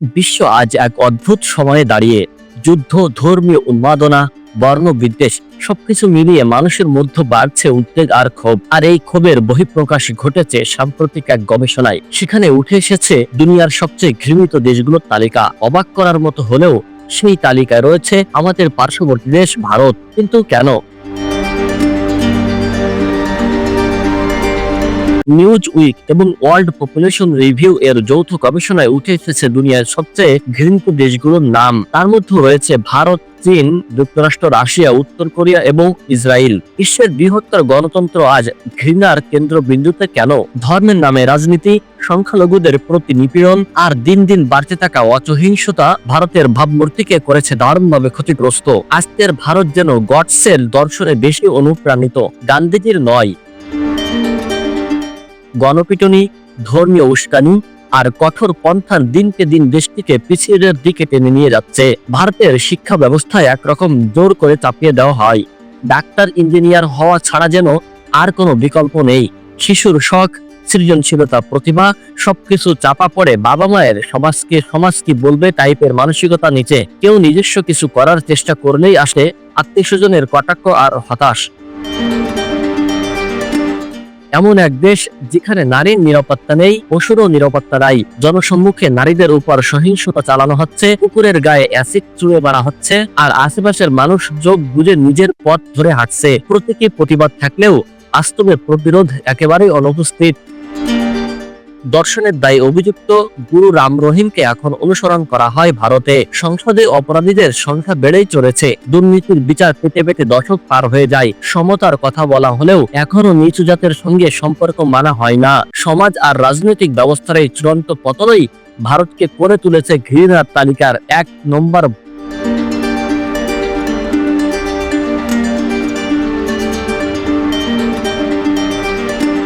বিশ্ব আজ এক অদ্ভুত সময়ে দাঁড়িয়ে যুদ্ধ, ধর্মীয় উন্মাদনা বর্ণ বিদ্বেষ সবকিছু মিলিয়ে মানুষের মধ্যে বাড়ছে উদ্বেগ আর ক্ষোভ। আর এই ক্ষোভের বহিঃপ্রকাশ ঘটেছে সাম্প্রতিক এক গবেষণায়। সেখানে উঠে এসেছে দুনিয়ার সবচেয়ে ঘৃণিত দেশগুলোর তালিকা। অবাক করার মতো হলেও সেই তালিকায় রয়েছে আমাদের পার্শ্ববর্তী দেশ ভারত। কিন্তু কেন? নিউজ উইক এবং ওয়ার্ল্ড পপুলেশন রিভিউ এর যৌথ গবেষণায় উঠে এসেছে দুনিয়ার সবচেয়ে ঘৃণিত দেশগুলোর নাম। তার মধ্যে রয়েছে ভারত, চীন, যুক্তরাষ্ট্র, রাশিয়া, উত্তর কোরিয়া এবং ইসরায়েল। বিশ্বের বৃহত্তর গণতন্ত্র আজ ঘৃণার কেন্দ্রবিন্দুতে কেন? ধর্মের নামে রাজনীতি, সংখ্যালঘুদের প্রতি নিপীড়ন আর দিন দিন বাড়তে থাকা অচহিংসতা ভারতের ভাবমূর্তিকে করেছে দারুণভাবে ক্ষতিগ্রস্ত। আজকের ভারত যেন গডসের দর্শনে বেশি অনুপ্রাণিত। গান্ধীজির নয় গণপিটুনি, ধর্মীয় উস্কানি আর কঠোর পন্থার দিনকে দিন দেশটিকে পিছিয়ে দিকে টেনে নিয়ে যাচ্ছে। ভারতের শিক্ষা ব্যবস্থায় একরকম জোর করে চাপিয়ে দেওয়া হয়। ডাক্তার, ইঞ্জিনিয়ার হওয়া ছাড়া যেন আর কোনো বিকল্প নেই। শিশুর শখ, সৃজনশীলতা, প্রতিভা সবকিছু চাপা পড়ে বাবা মায়ের সমাজকে সমাজ কি বলবে টাইপের মানসিকতা নিচে। কেউ নিজস্ব কিছু করার চেষ্টা করলেই আসে আত্মীয় স্বজনের কটাক্ষ আর হতাশ। এমন এক দেশ যেখানে নারীর নিরাপত্তা নেই, পশুরও নিরাপত্তা নাই। জনসম্মুখে নারীদের উপর সহিংসতা চালানো হচ্ছে, কুকুরের গায়ে অ্যাসিড চুড়ে মারা হচ্ছে, আর আশেপাশের মানুষ যোগ বুঝে নিজের পথ ধরে হাঁটছে। প্রতীকী প্রতিবাদ থাকলেও বাস্তবে প্রতিরোধ একেবারেই অনুপস্থিত। দর্শনের দায়ে অভিযুক্ত গুরু রাম রহিমকে এখন অনুসরণ করা হয় ভারতে। সংসদে অপরাধীদের সংখ্যা বেড়েই চলেছে। দুর্নীতির বিচার পেতে পেতে দশক পার হয়ে যায়। সমতার কথা বলা হলেও এখনও নিচু জাতের সঙ্গে সম্পর্ক মানা হয় না। সমাজ আর রাজনৈতিক ব্যবস্থার এই চূড়ান্ত পতনই ভারতকে করে তুলেছে ঘৃণার তালিকার এক নম্বর